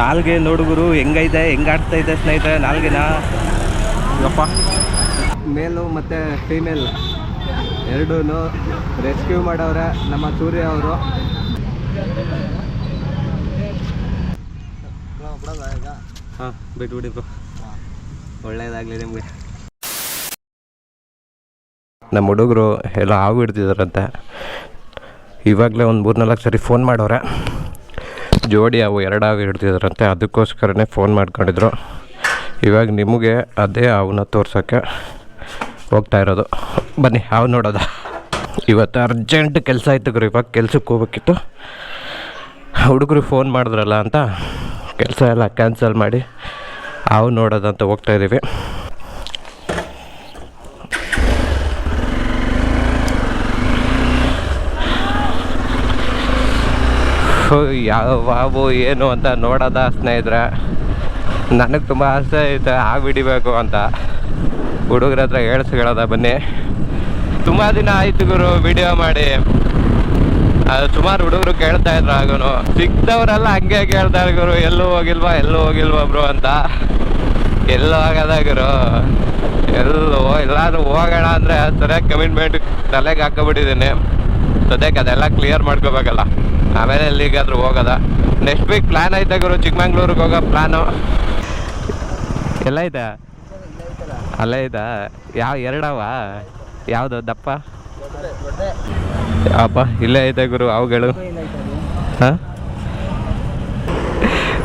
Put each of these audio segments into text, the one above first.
ನಾಲ್ಗೆ ನೋಡುಗರು ಹೆಂಗೈತೆ ಹೆಂಗಾಡ್ತಾ ಇದೆ ಸ್ನೇಹಿತರೆ ನಾಲ್ಗೆನ? ಯಪ್ಪ. ಮೇಲು ಮತ್ತು ಫೀಮೇಲ್. ಎರಡೂ ರೆಸ್ಕ್ಯೂ ಮಾಡವ್ರೆ ನಮ್ಮ ಸೂರ್ಯ ಅವರು. ಹಾಂ ಬಿಟ್ಟು ಬಿಡಿ ಬ್ರೋ ಒಳ್ಳೇದಾಗಲಿ ನಿಮಗೆ. ನಮ್ಮ ಹುಡುಗರು ಎಲ್ಲ ಹಾವು ಹಿಡ್ತಿದಾರಂತೆ ಇವಾಗಲೇ ಒಂದು ಮೂರು ನಾಲ್ಕು ಸರಿ ಫೋನ್ ಮಾಡವ್ರೆ ಜೋಡಿ ಅವು ಎರಡು ಹಾವು ಹಿಡ್ದಿದಾರಂತೆ, ಅದಕ್ಕೋಸ್ಕರನೇ ಫೋನ್ ಮಾಡ್ಕೊಂಡಿದ್ರು. ಇವಾಗ ನಿಮಗೆ ಅದೇ ಹಾವನ್ನ ತೋರ್ಸೋಕ್ಕೆ ಹೋಗ್ತಾ ಇರೋದು. ಬನ್ನಿ, ಹಾವು ನೋಡೋದ. ಇವತ್ತು ಅರ್ಜೆಂಟ್ ಕೆಲಸ ಆಯ್ತು ಗುರು, ಇವಾಗ ಕೆಲ್ಸಕ್ಕೆ ಹೋಗ್ಬೇಕಿತ್ತು. ಹುಡುಗರು ಫೋನ್ ಮಾಡಿದ್ರಲ್ಲ ಅಂತ, ಕೆಲಸ ಎಲ್ಲ ಕ್ಯಾನ್ಸಲ್ ಮಾಡಿ ಹಾವು ನೋಡೋದಂತ ಹೋಗ್ತಾ ಇದ್ದೀವಿ ಯಾವ ಬಾಬು ಏನು ಅಂತ ನೋಡೋದ ಸ್ನೇಹಿತರೆ. ನನಗೆ ತುಂಬ ಆಸೆ ಐತೆ ಹಾವು ಹಿಡಿಬೇಕು ಅಂತ. ಹುಡುಗರ ಹತ್ರ ಹೇಳ್ಸ್ಕೊಳ್ಳೋದ ಬನ್ನಿ. ತುಂಬ ದಿನ ಆಯ್ತು ಗುರು ವಿಡಿಯೋ ಮಾಡಿ. ಅದು ಸುಮಾರು ಹುಡುಗರು ಕೇಳ್ತಾ ಇದ್ರು ಆಗುನು ಸಿಕ್ತವ್ರೆಲ್ಲ ಹಂಗೆ ಕೇಳ್ತಾರೆ ಗುರು, ಎಲ್ಲೂ ಹೋಗಿಲ್ವಾ ಎಲ್ಲೂ ಹೋಗಿಲ್ವಾ ಬ್ರೋ ಅಂತ. ಎಲ್ಲೂ ಆಗದ ಗುರು. ಎಲ್ಲೂ ಎಲ್ಲಾದ್ರೂ ಹೋಗೋಣ ಅಂದರೆ ಸರಿಯಾಗಿ ಕಮಿಟ್ಮೆಂಟ್ ತಲೆಗೆ ಹಾಕೊಬಿಟ್ಟಿದ್ದೀನಿ ಸದ್ಯಕ್ಕೆ ಅದೆಲ್ಲ ಕ್ಲಿಯರ್ ಮಾಡ್ಕೋಬೇಕಲ್ಲ. ಆಮೇಲೆ ಎಲ್ಲಿಗಾದ್ರೂ ಹೋಗೋದ? ನೆಕ್ಸ್ಟ್ ವೀಕ್ ಪ್ಲ್ಯಾನ್ ಐತೆ ಗುರು, ಚಿಕ್ಕಮಂಗ್ಳೂರಿಗೆ ಹೋಗೋ ಪ್ಲ್ಯಾನು ಎಲ್ಲ ಇದೆ ಅಲ್ಲೇ ಇದ ಯಾವ, ಎರಡವ? ಯಾವುದು, ದಪ್ಪ? ಅಪ್ಪ, ಇಲ್ಲೇ ಐತೆ ಗುರು, ಅವುಗಳು. ಹಾಂ?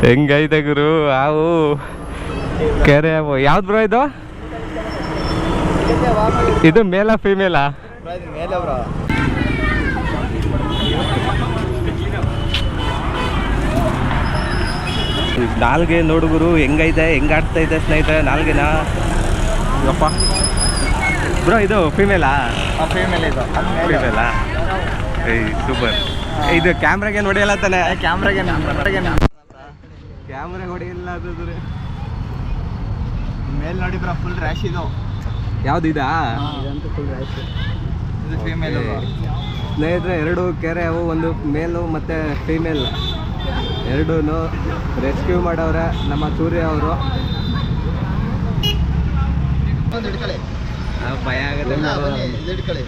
ಹೆಂಗೈತೆ ಗುರು, ಹಾವು? ಕೆರೆ ಹಾವು. ಯಾವ್ದು ಬ್ರೋ ಇದು? ಇದು ಮೇಲ ಫಿಮೇಲಾ ಮೇಲೆ ಬ್ರೋ ನಾಲ್ಗೆ ನೋಡುಗರು ಹೆಂಗೈತೆ ಹೆಂಗಾಡ್ತಾ ಇದೆ ಸ್ನೇಹಿತರೆ ನಾಲ್ಗೆನ? ಯಪ್ಪ. ಬ್ರೋ ಇದು ಫಿಮೇಲಾ ಫೀಮೇಲ್ ಇದು. ಫೀಮೇಲಾ ಏಯ್ ಸೂಪರ್ ಇದು ಕ್ಯಾಮ್ರಾಗೆ ಹೊಡೆಯಲ್ಲ ತಾನೆ? ಕ್ಯಾಮ್ರಾಗೆ ಕ್ಯಾಮ್ರಾ ಹೊಡೆಯಲ್ಲ ಅದು ಮೇಲ್ ನೋಡಿದ್ರ ಫುಲ್ ರ್ಯಾಶ್ ಇದು. ಯಾವ್ದು ಇದಾ? ಇದಂತೂ ಫುಲ್ ರ್ಯಾಶ್ ಇದು ಫೀಮೇಲ್ ಸ್ನೇಹಿತರೆ ಎರಡು ಕೆರೆ ಅವು ಒಂದು ಮೇಲು ಮತ್ತು ಫೀಮೇಲ್ ಎರಡೂ ರೆಸ್ಕ್ಯೂ ಮಾಡವ್ರೆ ನಮ್ಮ ಸೂರ್ಯ ಅವರು. ಭಯ ಆಗುತ್ತೆ ಇಲ್ಲ, ಬನ್ನಿ, ಇದು ಹಿಡ್ಕೊಳ್ಳಿ.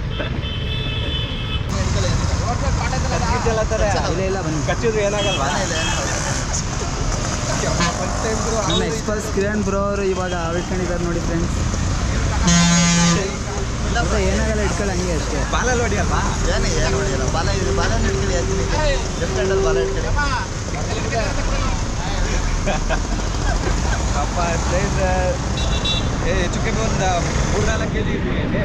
ಇಲ್ಲ ಇಲ್ಲ ಬನ್ನಿ ಕಚ್ಚಿದ್ರು ಏನಾಗಲ್ವಾ? ನಮ್ಮ ಎಕ್ಸ್ಪರ್ಸ್ ಕಿರಣ್ ಬ್ರೋ ಅವರು ಇವಾಗ ಆವಿಷ್ಕೊಂಡಿದ್ದಾರೆ ನೋಡಿ ಫ್ರೆಂಡ್ಸ್ ಏನಾಗಲ್ಲ ಇಟ್ಕೊಳ್ಳಿ ಹಂಗೆ ಅಷ್ಟೇ. ಬಾಲಲ್ಲಿ ಹೊಡಿಯಲ್ವಾ? ಏನು ಏನು ಹೊಡಿಯಲ್ಲ. ಬಾಲ ಇದು ಬಾಲ ಹಿಡ್ಕೊಳ್ಳಿ ಬಾಲ ಹಿಡ್ಕೊಳ್ಳಿ. ಅಪ್ಪ ಪ್ಲೇಸ್ ಏ ಹೆಚ್ಚು ಕಮ್ಮಿ ಒಂದು ಮೂರ್ನಾಲ್ಕು ಕೆ ಜಿ ಇದೆ.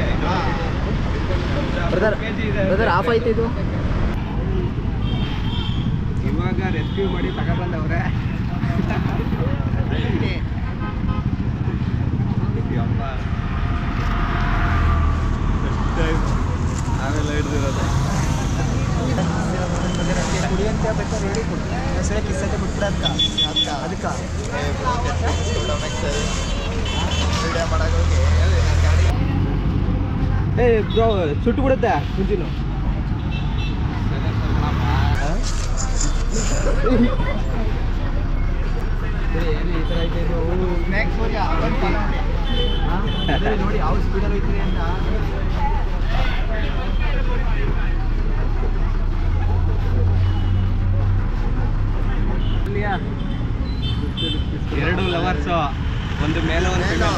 ಬ್ರದರ್ ಕೆ ಜಿ ಇದೆ. ಬ್ರದರ್ ಆಫ್ ಆಯ್ತು ಇದು. ಇವಾಗ ರೆಸ್ಕ್ಯೂ ಮಾಡಿ ತಗೊಬಂದವ್ರೆ. ನಾವೆಲ್ಲ ಹಿಡ್ದಿರೋದು. ಕುಡಿಯಂತೆ ಬೇಕಾದ್ರೆ ಹೇಳಿ ಹೆಸರೇ ಕಿಸ್ಸಕ್ಕೆ ಬಿಟ್ಬಿಡ ಅದಕ್ಕೆ ಏ ಬ್ರೋ ಸುಟ್ಟು ಬಿಡುತ್ತೆ ಮುಂಚಿನು ನೋಡಿ ಯಾವ ಸ್ಪೀಡಲ್ಲಿ ಐತ್ರಿ ಅಂತ ಎರಡು ಲವರ್ಸು ಒಂದು ಮೇಲೆ ಒಂದು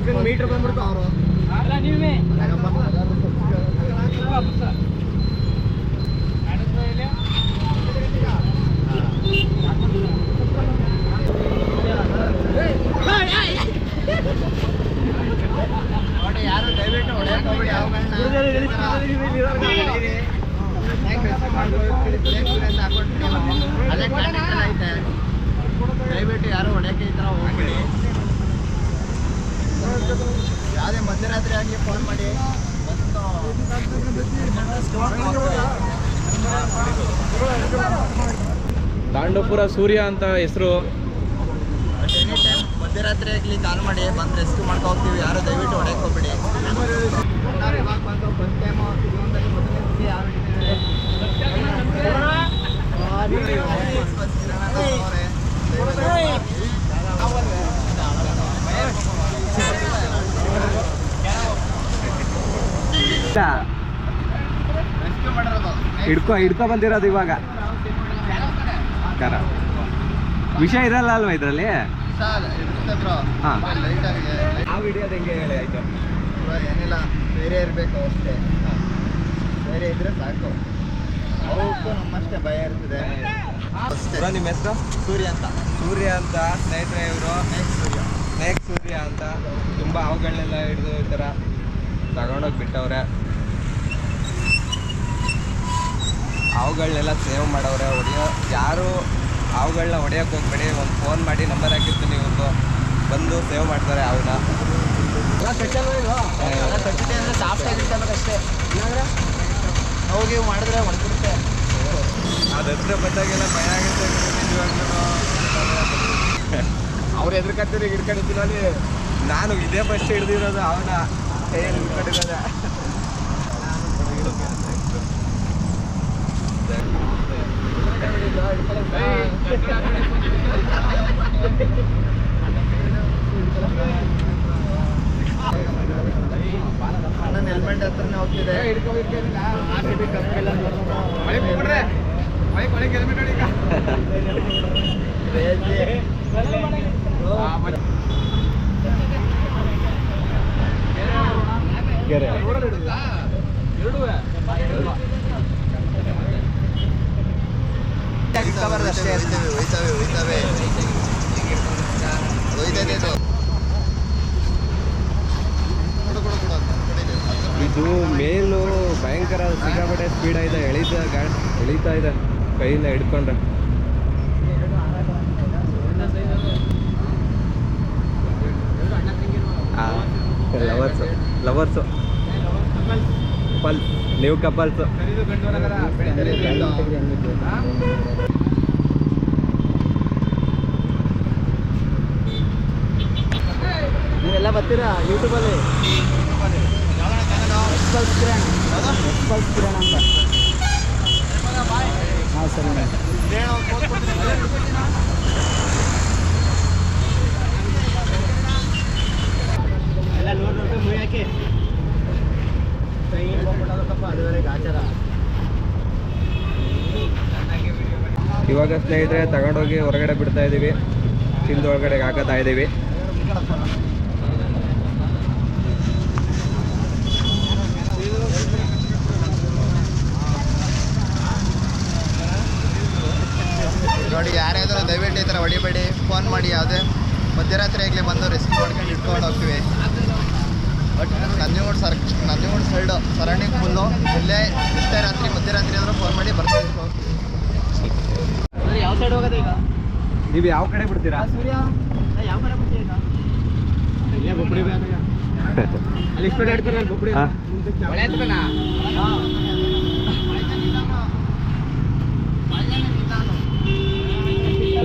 ಚಿಕನ್ ಮೀಟರ್ ಬಂದ್ಬಿಡ್ತು ಅವರು ಯಾರು ದಯವಿಟ್ಟು ಹೊಡೆಯಕ್ಕೆ ಹೋಗ್ಬೇಡಿ ಅದೇ ಐತೆ ದಯವಿಟ್ಟು ಯಾರು ಹೊಡೆಯಕ್ಕೆ ಈ ಥರ ಹೋಗ್ಬೇಡಿ ಯಾವುದೇ ಮಧ್ಯರಾತ್ರಿ ಆಗಿ ಫೋನ್ ಮಾಡಿ. ತಾಂಡವಪುರ ಸೂರ್ಯ ಅಂತ ಹೆಸರು. ಎನಿ ಟೈಮ್ ಮಧ್ಯರಾತ್ರಿ ಆಗಲಿ ಕಾಲ್ ಮಾಡಿ ಬಂದು ರೆಸ್ಕ್ಯೂ ಮಾಡ್ಕೊ ಹೋಗ್ತೀವಿ. ಯಾರು ದಯವಿಟ್ಟು ಹೊಡೆಯಕ್ಕೆ ಹೋಗ್ಬೇಡಿ ಎಲ್ಲರೂ ಇವಾಗ ಬಂದು ಫಸ್ಟ್ ಟೈಮು ಜೀವನದಲ್ಲಿ ಮೊದಲನೇ ಸತಿ ಯಾರು ಹಿಡಿದಿದ್ದಾರೆ? ರೆಸ್ಕ್ಯೂ ಮಾಡಿರೋದು ಹಿಡ್ಕೊ ಹಿಡ್ಕೊ ಬಂದಿರೋದು ಇವಾಗ. ಕರ ವಿಷಯ ಇರಲ್ಲ ಅಲ್ವಾ ಇದರಲ್ಲಿ? ಹಾ. ಆ ವಿಡಿಯೋದ ಹೆಂಗೆ ಹೇಳಿ ಆಯ್ತು? ಬ್ರೋ ಏನಿಲ್ಲ ಬೇರೆ ಇರಬೇಕು ಅಷ್ಟೇ. ಬೇರೆ ಇದ್ರೆ ಸಾಕು. ಅವಕ್ಕೂ ನಮ್ಮಷ್ಟೇ ಭಯ ಇರ್ತದೆ. ಅಷ್ಟೇ. ನಿಮ್ಮ ಹೆಸರು? ಸೂರ್ಯ ಅಂತ. ಸೂರ್ಯ ಅಂತ ಸ್ನೇಹಿತರೆ ಇವರು. ನೆಕ್ಸ್ಟ್ ಸೂರ್ಯ. ಸ್ನೇಕ್ ಸೂರ್ಯ ಅಂತ. ತುಂಬ ಹಾವುಗಳನ್ನೆಲ್ಲ ಹಿಡಿದು ಈ ಥರ ತಗೊಂಡೋಗಿ ಬಿಟ್ಟವ್ರೆ. ಹಾವುಗಳನ್ನೆಲ್ಲ ಸೇವ್ ಮಾಡವ್ರೆ ಹೊಡಿಯೋ ಯಾರು ಹಾವುಗಳನ್ನ ಹೊಡಿಯೋಕೆ ಹೋಗ್ಬೇಡಿ ಒಂದು ಫೋನ್ ಮಾಡಿ ನಂಬರ್ ಹಾಕಿರ್ತೀನಿ ಇವತ್ತು ಬಂದು ಸೇವ್ ಮಾಡ್ತಾರೆ ಅವನ್ನ ಅದ್ರ ಮಾಡಿದ್ರೆ ಅದು ಹತ್ರ ಬಂದಾಗೆಲ್ಲ ಭಯ ಆಗುತ್ತೆ. ಅವ್ರು ಎದುರ್ಕತ್ತೀರಿ ಹಿಡ್ಕೊಂಡಿದ್ದೀರ ಅಲ್ಲಿ ನಾನು ಇದೇ ಫಸ್ಟ್ ಹಿಡ್ದಿರೋದು ಅವನ ಕೈಯಲ್ಲಿ ಹಿಡ್ಕೊಂಡಿರೋದೆ ನನ್ನ ಹೆಲ್ಮೆಟ್ ಹತ್ರನೇ ಹೋಗ್ತಿದೆ ಕೆರೆ ಅಷ್ಟೇ ಹೋಯ್ತವೆ ಹೋಯ್ತವೆ ಹೋಯ್ತದೆ ಇದು ಮೇಲು ಭಯಂಕರ ಸಿಕ್ಕಾಪಟ್ಟೆ ಸ್ಪೀಡ್ ಆಯ್ತ ಎಳೀತಾ ಗಾಡಿ ಎಳೀತಾ ಇದೆ ಕೈಯಿಂದ ಹಿಡ್ಕೊಂಡ್ರೆ. Lovers lovers. ಪಲ್ ನೀವು ಕಪಲ್ಸು. ನೀವೆಲ್ಲ ಬರ್ತೀರಾ ಯೂಟ್ಯೂಬಲ್ಲಿ ಎಕ್ಸ್ಪಲ್ಸ್ ಕಿರಣ್ ಕಿರಣ್ ಅಂತ ಹಾಂ ಸರಿ ಎಲ್ಲ ನೂರು ರೂಪಾಯಿ ಮುಗಿಯಾಕೆ ಅದುವರೆಗೆ ಆಚಾರ ಇವಾಗ ಸ್ನೇಹಿತರೆ, ತಗೊಂಡೋಗಿ ಹೊರಗಡೆ ಬಿಡ್ತಾ ಇದ್ದೀವಿ ತಿಂದು ಒಳಗಡೆ ಹಾಕತ್ತಾ ಇದೀವಿ. ನೋಡಿ ಯಾರಾದರೂ ದಯವಿಟ್ಟು ಈ ಥರ ಹೊಡಿಬೇಡಿ. ಫೋನ್ ಮಾಡಿ ಯಾವುದೇ ಮಧ್ಯರಾತ್ರಿ ಆಗಲಿ ಬಂದು ರೆಸ್ಕ್ಯೂ ಮಾಡ್ಕೊಂಡು ಇಟ್ಕೊಂಡು ಹೋಗ್ತೀವಿ. But Nanjangud sir Nanjangud side surrounding full ಇಲ್ಲೇ ಇಷ್ಟೇ ರಾತ್ರಿ, ಮಧ್ಯರಾತ್ರಿ ಆದರೂ ಫೋನ್ ಮಾಡಿ ಬರ್ತೀವಿ. ಯಾವ ಸೈಡ್ ಹೋಗೋದು ಈಗ? ನೀವು ಯಾವ ಕಡೆ ಬಿಡ್ತೀರಾ? ಸೂರ್ಯ? ಯಾವ ಕಡೆ ಬಿಡ್ತೀರಾ.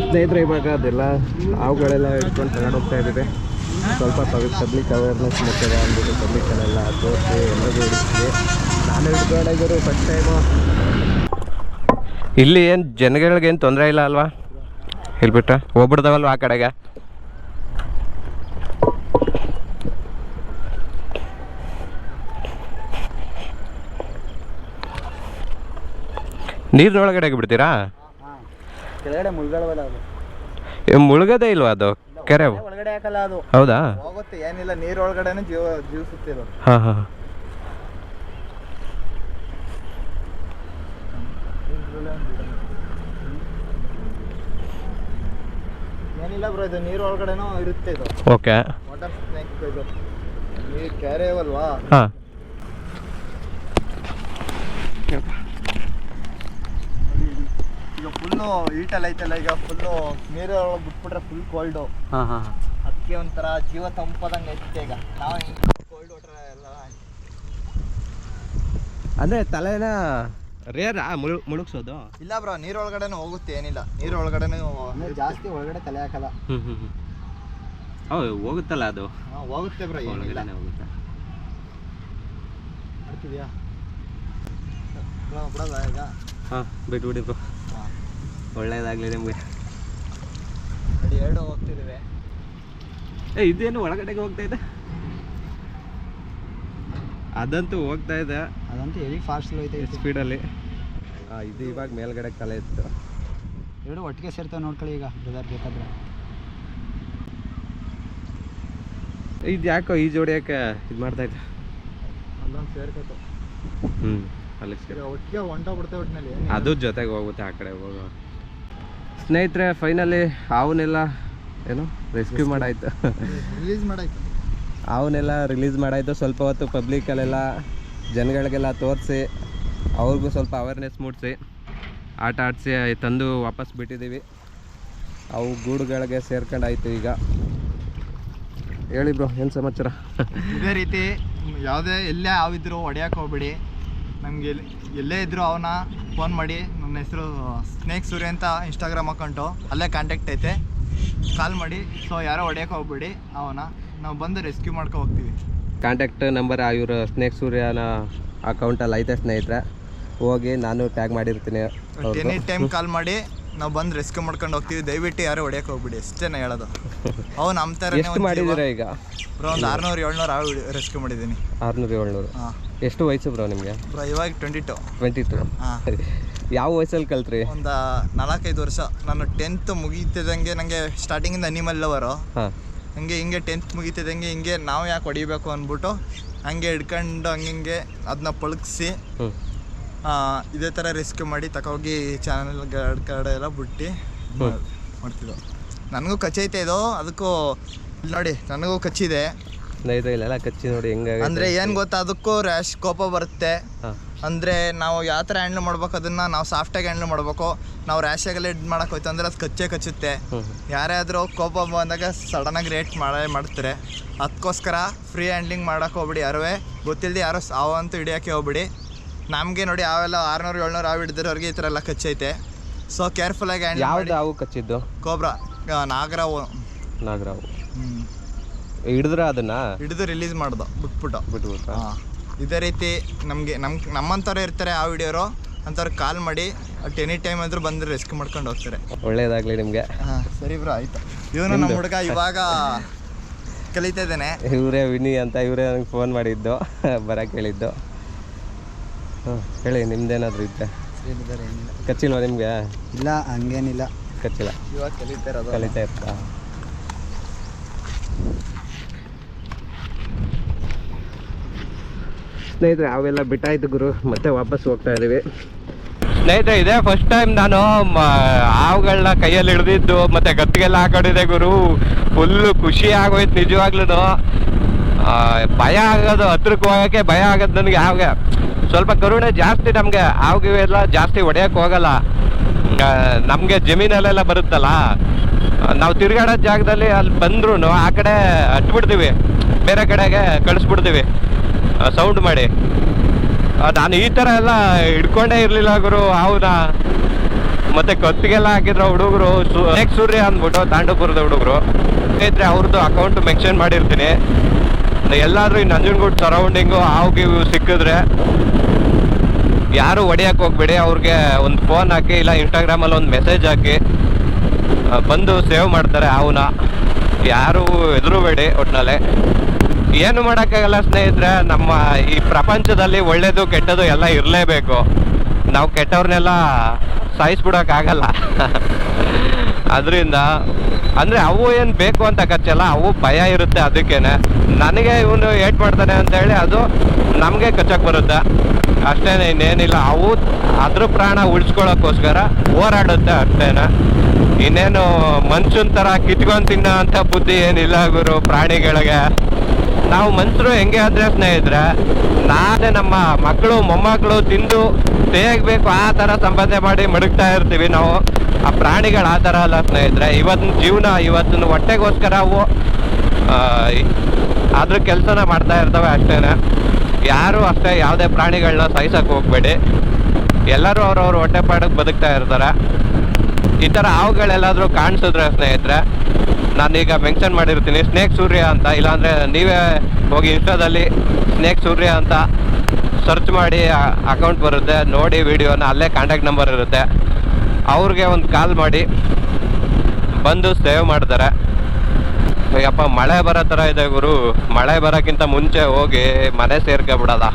ಸ್ನೇಹಿತರೆ ಇವಾಗ ಅದೆಲ್ಲ ಹಾವುಗಳೆಲ್ಲ ಇಟ್ಕೊಂಡು ತಗೊಂಡು ಹೋಗ್ತಾ ಇದ್ದೀವಿ. ಸ್ವಲ್ಪ ಪಬ್ಲಿಕ್ ಅವೇರ್ನೆಸ್ ಮಾಡ್ತಾರೆ ಅಂದ್ಬಿಟ್ಟು ಪಬ್ಲಿಕ್ಕನ್ನೆಲ್ಲ ತೋರಿಸಿ ಎಲ್ಲರಿಗೂ ಹಿಡಿಸ್ತೀವಿ ನಾನು ಹಿಡ್ಕೊಂಡಾಗಿರೋ ಫಸ್ಟ್ ಟೈಮು ಇಲ್ಲಿ ಏನು ಜನಗಳಿಗೇನು ತೊಂದರೆ ಇಲ್ಲ ಅಲ್ವಾ? ಇಲ್ಬಿಟ್ರೆ? ಹೋಗ್ಬಿಡ್ತಾವಲ್ವ ಆ ಕಡೆಗೆ? ನೀರಿನೊಳಗಡೆ ಬಿಡ್ತೀರಾ? ಮುಳುಗದೇ ಇಲ್ವಾ ಅದು? ಕೆರೆ ಹೌದಾ? ಹೋಗುತ್ತೆ ಏನಿಲ್ಲ ನೀರೊಳಗಡೆ ಜೀವ ಜೀವಿಸುತ್ತಿರೋದು ಹಾ ಹಾ. ಏನಿಲ್ಲ ಬ್ರೋ ಇದು ನೀರ್ ಒಳಗಡೆನೂ ಇರುತ್ತೆ ಇದು. ಓಕೆ ವಾಟರ್ ಸ್ನೇಕ್ ಇದು. ನೀರ್ ಕ್ಯಾರೆ ಅಲ್ವಾ? ಹಾಂ. ಈಗ ಫುಲ್ಲು ಹೀಟಲ್ಲಿ ಐತಲ್ಲ ಈಗ ಫುಲ್ಲು ನೀರೊಳಗೆ ಬಿಟ್ಬಿಟ್ರೆ ಫುಲ್ ಕೋಲ್ಡು ಹಾಂ ಹಾಂ ಅದಕ್ಕೆ ಒಂಥರ ಜೀವ ತಂಪದಂಗೆ ಐತೆ ಈಗ. ನಾವು ಕೋಲ್ಡ್ ವಾಟರ್ ಎಲ್ಲ ಅಂದರೆ ತಲೆನ ರೇರಾ? ಮುಳು ಮುಳುಗ್ಸೋದು? ಇಲ್ಲ ಬ್ರೋ ನೀರ್ ಒಳಗಡೆನೂ ಹೋಗುತ್ತೆ ಏನಿಲ್ಲ. ನೀರ್ ಒಳಗಡೆನೂ ಜಾಸ್ತಿ ಒಳಗಡೆ ತಲೆ ಹಾಕಲ್ಲ. ಹ್ಞೂ ಹ್ಞೂ ಹ್ಞೂ ಹೌದು ಹೋಗುತ್ತಲ್ಲ ಅದು? ಹಾ, ಹೋಗುತ್ತೆ ಬ್ರೋ ಏನಿಲ್ಲ. ಒಳಗಡೆನೆ ಹೋಗುತ್ತೆ. ಬ್ರೋ ಬಿಡೋದಾ ಈಗ. ಹಾಂ ಬಿಟ್ಬಿಡಿ ಬ್ರೋ. ಹಾಂ. ಒಳ್ಳೇದಾಗಲಿ ನಿಮಗೆ. ಅಡಿ ಎರಡು ಹೋಗ್ತಿದ್ದೀವಿ ಏ ಇದೇನು ಒಳಗಡೆಗೆ ಹೋಗ್ತಾ ಇದೆ? ಅದಂತೂ ಹೋಗ್ತಾ ಇದೆ. ಅದಂತೂ ಹೆವಿ ಫಾಸ್ಟ್ ಐತೆ ಸ್ಪೀಡಲ್ಲಿ ಇದು ಇವಾಗ ಮೇಲ್ಗಡೆ ಕಲೆ ಇತ್ತು. ಎರಡು ಒಟ್ಟಿಗೆ ಸೇರ್ತವೆ ನೋಡ್ಕೊಳ್ಳಿ ಈಗ ಬ್ರದರ್ ಬೇಕಾದ್ರೆ. ಇದು ಯಾಕೋ ಈ ಜೋಡಿಯಕ್ಕೆ ಇದು ಮಾಡ್ತಾ ಇದ್ದ? ಅಲ್ಲೊಂದು ಸೇರ್ಕೊತು. ಹ್ಞೂ ಅಲ್ಲಿ ಸೇರಿ ಒಟ್ಟಿಗೆ ಹೊಂಟೋಗ್ಬಿಡ್ತೇವೆ ಒಟ್ಟಿನಲ್ಲಿ ಅದು ಜೊತೆಗೆ ಹೋಗುತ್ತೆ ಆ ಕಡೆ ಹೋಗೋ. ಸ್ನೇಹಿತರೆ ಫೈನಲಿ ಅವನ್ನೆಲ್ಲ ಏನು ರೆಸ್ಕ್ಯೂ ಮಾಡಾಯ್ತು. ರಿಲೀಸ್ ಮಾಡಾಯ್ತು. ಅವನ್ನೆಲ್ಲ ರಿಲೀಸ್ ಮಾಡಾಯ್ತು. ಸ್ವಲ್ಪ ಹೊತ್ತು ಪಬ್ಲಿಕಲ್ಲೆಲ್ಲ ಜನಗಳಿಗೆಲ್ಲ ತೋರಿಸಿ, ಅವ್ರಿಗೂ ಸ್ವಲ್ಪ ಅವೇರ್ನೆಸ್ ಮೂಡಿಸಿ, ಆಟ ಆಡಿಸಿ ತಂದು ವಾಪಸ್ ಬಿಟ್ಟಿದ್ದೀವಿ. ಅವು ಗೂಡುಗಳಿಗೆ ಸೇರ್ಕೊಂಡಾಯ್ತು ಈಗ. ಹೇಳಿ ಬ್ರೋ, ಏನು ಸಮಾಚಾರ? ಇದೇ ರೀತಿ, ಯಾವುದೇ, ಎಲ್ಲೇ ಹಾವಿದ್ರು ಹೊಡೆಯಕ್ಕೆ ಹೋಗ್ಬಿಡಿ. ನಮಗೆ ಎಲ್ಲೇ ಇದ್ದರೂ ಅವನ್ನ ಫೋನ್ ಮಾಡಿ ನನ್ನ ಹೆಸರು ಸ್ನೇಕ್ ಸೂರ್ಯ ಅಂತ ಇನ್ಸ್ಟಾಗ್ರಾಮ್ ಅಕೌಂಟು ಅಲ್ಲೇ ಕಾಂಟ್ಯಾಕ್ಟ್ ಐತೆ. ಕಾಲ್ ಮಾಡಿ, ಸೊ ಯಾರೋ ಹೊಡೆಯಕ್ಕೆ ಹೋಗ್ಬಿಡಿ, ಅವನ. ನಾವು ಬಂದು ರೆಸ್ಕ್ಯೂ ಮಾಡ್ಕೊ ಹೋಗ್ತೀವಿ. ಕಾಂಟ್ಯಾಕ್ಟ್ ನಂಬರ್ ಇವರು ಸ್ನೇಕ್ ಸೂರ್ಯನ ಅಕೌಂಟಲ್ಲಿ ಐತೆ ಸ್ನೇಹಿತರೆ. ಹೋಗಿ ನಾನು ಟ್ಯಾಗ್ ಮಾಡಿರ್ತೀನಿ ಎನಿ ಟೈಮ್ ಕಾಲ್ ಮಾಡಿ ನಾವು ಬಂದು ರೆಸ್ಕ್ಯೂ ಮಾಡ್ಕೊಂಡು ಹೋಗ್ತೀವಿ. ದಯವಿಟ್ಟು ಯಾರು ಹೊಡಿಯಕ್ಕೆ ಹೋಗ್ಬಿಡಿ ಅಷ್ಟೇ ನಾ ಹೇಳೋದು. ಅವು ನಮ್ಮ ಥರ ಎಷ್ಟು ಮಾಡಿದ್ದೀರಾ ಈಗ? ಬ್ರೋ ಒಂದು ಆರುನೂರು ಏಳ್ನೂರು ಆ ರೆಸ್ಕ್ಯೂ ಮಾಡಿದ್ದೀನಿ ಆರುನೂರು ಏಳ್ನೂರು. ಎಷ್ಟು ವಯಸ್ಸು ಬ್ರೋ ನಿಮಗೆ? ಬ್ರೋ ಇವಾಗ ಟ್ವೆಂಟಿ ಟು ಟ್ವೆಂಟಿ ಟು ಹಾಂ. ಯಾವ ವಯಸ್ಸಲ್ಲಿ ಕಲ್ತ್ರಿ? ಒಂದು ನಾಲ್ಕೈದು ವರ್ಷ. ನಾನು ಟೆಂತ್ ಮುಗೀತಿದಂಗೆ ನನಗೆ ಸ್ಟಾರ್ಟಿಂಗಿಂದ ಅನಿಮಲ್ ಲವರು ಹಾಂ. ಹಂಗೆ ಹಿಂಗೆ ಟೆಂತ್ ಮುಗೀತಿದ್ದಂಗೆ ಹಿಂಗೆ ನಾವು ಯಾಕೆ ಹೊಡಿಬೇಕು ಅಂದ್ಬಿಟ್ಟು ಹಂಗೆ ಹಿಡ್ಕೊಂಡು ಹಂಗೆ ಹಿಂಗೆ ಅದನ್ನ ಪಳಗಿಸಿ ಇದೇ ಥರ ರಿಸ್ಕ್ ಮಾಡಿ ತಗೋಗಿ ಚಾನಲ್ ಕಡೆ ಎಲ್ಲ ಬಿಟ್ಟು. ಮಾಡ್ತಿದ್ದೋ ನನಗೂ ಕಚ್ಚೈತೆ ಇದು ಅದಕ್ಕೂ ಇಲ್ಲಿ ನೋಡಿ ನನಗೂ ಕಚ್ಚಿದೆ. ಕಚ್ಚಿ ನೋಡಿ ಹೆಂಗ ಅಂದರೆ ಏನು ಗೊತ್ತಾ ಅದಕ್ಕೂ ರ್ಯಾಶ್ ಕೋಪ ಬರುತ್ತೆ. ಅಂದರೆ ನಾವು ಯಾವ ಥರ ಹ್ಯಾಂಡ್ಲ್ ಮಾಡ್ಬೇಕು ಅದನ್ನು ನಾವು ಸಾಫ್ಟಾಗಿ ಹ್ಯಾಂಡ್ಲ್ ಮಾಡಬೇಕು. ನಾವು ರ್ಯಾಶಾಗೆಲ್ಲ ಇದು ಮಾಡೋಕೆ ಹೋಯ್ತು ಅಂದರೆ ಅದು ಕಚ್ಚೆ ಕಚ್ಚುತ್ತೆ. ಯಾರೇ ಆದರೂ ಕೋಪ ಬಂದಾಗ ಸಡನ್ನಾಗಿ ರೇಟ್ ಮಾಡೇ ಮಾಡ್ತಾರೆ. ಅದಕ್ಕೋಸ್ಕರ ಫ್ರೀ ಹ್ಯಾಂಡ್ಲಿಂಗ್ ಮಾಡೋಕೆ ಹೋಗ್ಬಿಡಿ ಯಾರುವೆ. ಗೊತ್ತಿಲ್ಲದೆ ಯಾರೋ ಸಾವಂತೂ ಹಿಡಿಯೋಕ್ಕೆ ಹೋಗ್ಬಿಡಿ. ನಮಗೆ ನೋಡಿ ಅವೆಲ್ಲ ಆರುನೂರು ಏಳ್ನೂರು ಹಾವು ಹಿಡಿದಿರೋರಿಗೆ ಈ ಥರ ಎಲ್ಲ ಕಚ್ಚೈತೆ ಸೊ ಕೇರ್ಫುಲ್ಲಾಗಿ ಹ್ಯಾಂಡ್ಲ್ ಯಾವ್ದು ಹಾವು ಕಚ್ಚಿದ್ದು? ಕೋಬ್ರಾ ನಾಗರಾವು. ನಾಗರಾವು. ಹ್ಞೂ ಹಿಡಿದ್ರ ಅದನ್ನ? ಹಿಡಿದು ರಿಲೀಸ್ ಮಾಡ್ದು ಬಿಟ್ಬಿಟ್ಟು. ಬಿಟ್ಬಿಟ್ಟು ಹಾಂ. ಇದೇ ರೀತಿ ನಮಗೆ ನಮ್ಮ ನಮ್ಮಂಥವ್ರು ಇರ್ತಾರೆ ಆ ವಿಡಿಯೋರು ಅಂಥವ್ರಿಗೆ ಕಾಲ್ ಮಾಡಿ ಅಟ್ ಎನಿ ಟೈಮ್ ಆದರೂ ಬಂದು ರೆಸ್ಕ್ಯೂ ಮಾಡ್ಕೊಂಡು ಹೋಗ್ತಾರೆ. ಒಳ್ಳೇದಾಗ್ಲಿ ನಿಮಗೆ. ಹಾಂ ಸರಿ ಬ್ರೋ ಆಯ್ತು. ಇವನು ನಮ್ಮ ಹುಡುಗ ಇವಾಗ ಕಲಿತಾ ಇದ್ದಾನೆ. ಇವರೇ ವಿನಿ ಅಂತ ಇವರೇ ನನಗೆ ಫೋನ್ ಮಾಡಿದ್ದು ಬರಕ್ಕೆ ಹೇಳಿದ್ದು. ಹ್ಞೂ ಹೇಳಿ ನಿಮ್ದೇನಾದ್ರೂ ಇದ್ದೆ ಕಚ್ಚಿಲ್ವಾ ನಿಮಗೆ? ಇಲ್ಲ ಹಂಗೇನಿಲ್ಲ. ಕಚ್ಚಿಲ್ಲ. ಇವಾಗ ಕಲಿತಾ ಇರೋದು. ಕಲಿತಾ ಇರ್ತಾ. ಸ್ನೇಹಿತರೆ, ಅವೆಲ್ಲ ಬಿಟ್ಟಾಯ್ತು ಗುರು. ಮತ್ತೆ ವಾಪಸ್ ಹೋಗ್ತಾ ಇದೀವಿ ಸ್ನೇಹಿತರೆ, ಇದೇ ಫಸ್ಟ್ ಟೈಮ್ ನಾನು ಹಾವುಗಳನ್ನ ಕೈಯಲ್ಲಿ ಹಿಡಿದಿದ್ದು, ಮತ್ತೆ ಗತ್ತಿಗೆಲ್ಲ ಹಾಕೊಂಡಿದ್ದೆ ಗುರು. ಫುಲ್ಲು ಖುಷಿ ಆಗೋಯ್ತು ನಿಜವಾಗ್ಲೂ ಭಯ ಆಗೋದು, ಹತ್ರಕ್ಕೆ ಹೋಗೋಕ್ಕೆ ಭಯ ಆಗೋದು ನನಗೆ ಹಾವಿಗೆ. ಸ್ವಲ್ಪ ಕರುಣೆ ಜಾಸ್ತಿ ನಮಗೆ. ಹಾವಿಗೆ ಎಲ್ಲ ಜಾಸ್ತಿ ಹೊಡೆಯೋಕ್ಕೆ ಹೋಗಲ್ಲ. ನಮಗೆ ಜಮೀನಲ್ಲೆಲ್ಲ ಬರುತ್ತಲ್ಲ. ನಾವು ತಿರುಗಾಡೋ ಜಾಗದಲ್ಲಿ ಅಲ್ಲಿ ಬಂದ್ರು ಆ ಕಡೆ ಹಟ್ಬಿಡ್ತೀವಿ ಬೇರೆ ಕಡೆಗೆ ಕಳಿಸ್ಬಿಡ್ತೀವಿ. ಸೌಂಡ್ ಮಾಡಿ. ನಾನು ಈ ಥರ ಎಲ್ಲ ಹಿಡ್ಕೊಂಡೇ ಇರಲಿಲ್ಲ ಗುರು, ಹೌದಾ? ಮತ್ತೆ ಕತ್ತಿಗೆಲ್ಲ ಹಾಕಿದ್ರ ಹುಡುಗರು ನೆಕ್ಸ್ಟ್ ಸೂರ್ಯ ಅಂದ್ಬಿಟ್ಟು ತಾಂಡೂಪುರದ ಹುಡುಗರು. ಇದ್ರೆ ಅವ್ರದ್ದು ಅಕೌಂಟ್ ಮೆನ್ಷನ್ ಮಾಡಿರ್ತೀನಿ. ಎಲ್ಲಾದ್ರೂ ಈ ನಂಜನಗೂಡು ಸರೌಂಡಿಂಗು ಹಾವು ಸಿಕ್ಕಿದ್ರೆ ಯಾರು ಹೊಡಿಯಕ್ಕೆ ಹೋಗ್ಬೇಡಿ. ಅವ್ರಿಗೆ ಒಂದು ಫೋನ್ ಹಾಕಿ, ಇಲ್ಲ ಇನ್ಸ್ಟಾಗ್ರಾಮಲ್ಲಿ ಒಂದು ಮೆಸೇಜ್ ಹಾಕಿ ಬಂದು ಸೇವ್ ಮಾಡ್ತಾರೆ ಅವನ ಯಾರು ಬೇಡಿ ಒಟ್ಟಿನಲ್ಲಿ ಏನು ಮಾಡೋಕ್ಕಾಗಲ್ಲ ಸ್ನೇಹಿತರೆ, ನಮ್ಮ ಈ ಪ್ರಪಂಚದಲ್ಲಿ ಒಳ್ಳೇದು ಕೆಟ್ಟದು ಎಲ್ಲ ಇರಲೇಬೇಕು. ನಾವು ಕೆಟ್ಟವ್ರನ್ನೆಲ್ಲ ಸಾಯಿಸ್ಬಿಡೋಕ್ಕಾಗಲ್ಲ. ಅದರಿಂದ, ಅಂದರೆ ಅವು ಏನು ಬೇಕು ಅಂತ ಖರ್ಚಲ್ಲ, ಅವು ಭಯ ಇರುತ್ತೆ ಅದಕ್ಕೇನೆ. ನನಗೆ ಇವನು ಏಟ್ ಮಾಡ್ತಾನೆ ಅಂತ ಹೇಳಿ ಅದು ನಮಗೆ ಕಚ್ಚಕ್ಕೆ ಬರುತ್ತೆ. ಅಷ್ಟೇನೆ ಇನ್ನೇನಿಲ್ಲ, ಅವು ಅದ್ರ ಪ್ರಾಣ ಉಳಿಸ್ಕೊಳ್ಳೋಕ್ಕೋಸ್ಕರ ಹೋರಾಡುತ್ತೆ ಅಷ್ಟೇನೆ. ಇನ್ನೇನು ಮನುಷ್ಯನ ಥರ ಕಿತ್ಕೊಂಡು ತಿನ್ನೋ ಅಂತ ಬುದ್ಧಿ ಏನಿಲ್ಲ ಗುರು ಪ್ರಾಣಿಗಳಿಗೆ. ನಾವು ಮನುಷ್ಯರು ಹೆಂಗೆ ಆದ್ರೆ ಸ್ನೇಹಿತರೆ? ನಾನೇ ನಮ್ಮ ಮಕ್ಕಳು, ಮೊಮ್ಮಕ್ಕಳು ತಿಂದು ಬೇಕು ಆ ಥರ ಸಂಪಾದನೆ ಮಾಡಿ ಮಡಗ್ತಾ ಇರ್ತೀವಿ ನಾವು. ಆ ಪ್ರಾಣಿಗಳು ಆ ಥರ ಅಲ್ಲ ಸ್ನೇಹಿತರೆ. ಇವತ್ತಿನ ಜೀವನ, ಇವತ್ತಿನ ಹೊಟ್ಟೆಗೋಸ್ಕರ ಅವು ಅದ್ರ ಕೆಲಸನ ಮಾಡ್ತಾ ಇರ್ತವೆ ಅಷ್ಟೇನೆ. ಯಾರು ಅಷ್ಟೇ ಯಾವುದೇ ಪ್ರಾಣಿಗಳನ್ನ ಸಾಯಿಸಕ್ಕೆ ಹೋಗ್ಬೇಡಿ. ಎಲ್ಲರೂ ಅವ್ರವ್ರ ಹೊಟ್ಟೆ ಪಾಡಕ್ಕೆ ಬದುಕ್ತಾ ಇರ್ತಾರೆ. ಈ ಥರ ಹಾವುಗಳೆಲ್ಲಾದರೂ ಕಾಣಿಸಿದ್ರೆ ಸ್ನೇಹಿತರೆ, ನಾನೀಗ ಮೆನ್ಷನ್ ಮಾಡಿರ್ತೀನಿ ಸ್ನೇಕ್ ಸೂರ್ಯ ಅಂತ. ಇಲ್ಲಾಂದರೆ ನೀವೇ ಹೋಗಿ ಇನ್ಸ್ಟಾದಲ್ಲಿ ಸ್ನೇಕ್ ಸೂರ್ಯ ಅಂತ ಸರ್ಚ್ ಮಾಡಿ ಅಕೌಂಟ್ ಬರುತ್ತೆ. ನೋಡಿ ವಿಡಿಯೋನ ಅಲ್ಲೇ ಕಾಂಟ್ಯಾಕ್ಟ್ ನಂಬರ್ ಇರುತ್ತೆ. ಅವ್ರಿಗೆ ಒಂದು ಕಾಲ್ ಮಾಡಿ. ಬಂದು ಸೇವ್ ಮಾಡ್ತಾರೆ. ಅಯ್ಯಪ್ಪ, ಮಳೆ ಬರೋ ಥರ ಇದೆ ಗುರು. ಮಳೆ ಬರೋಕ್ಕಿಂತ ಮುಂಚೆ ಹೋಗಿ ಮನೆ ಸೇರ್ಕೊಬಿಡೋದ?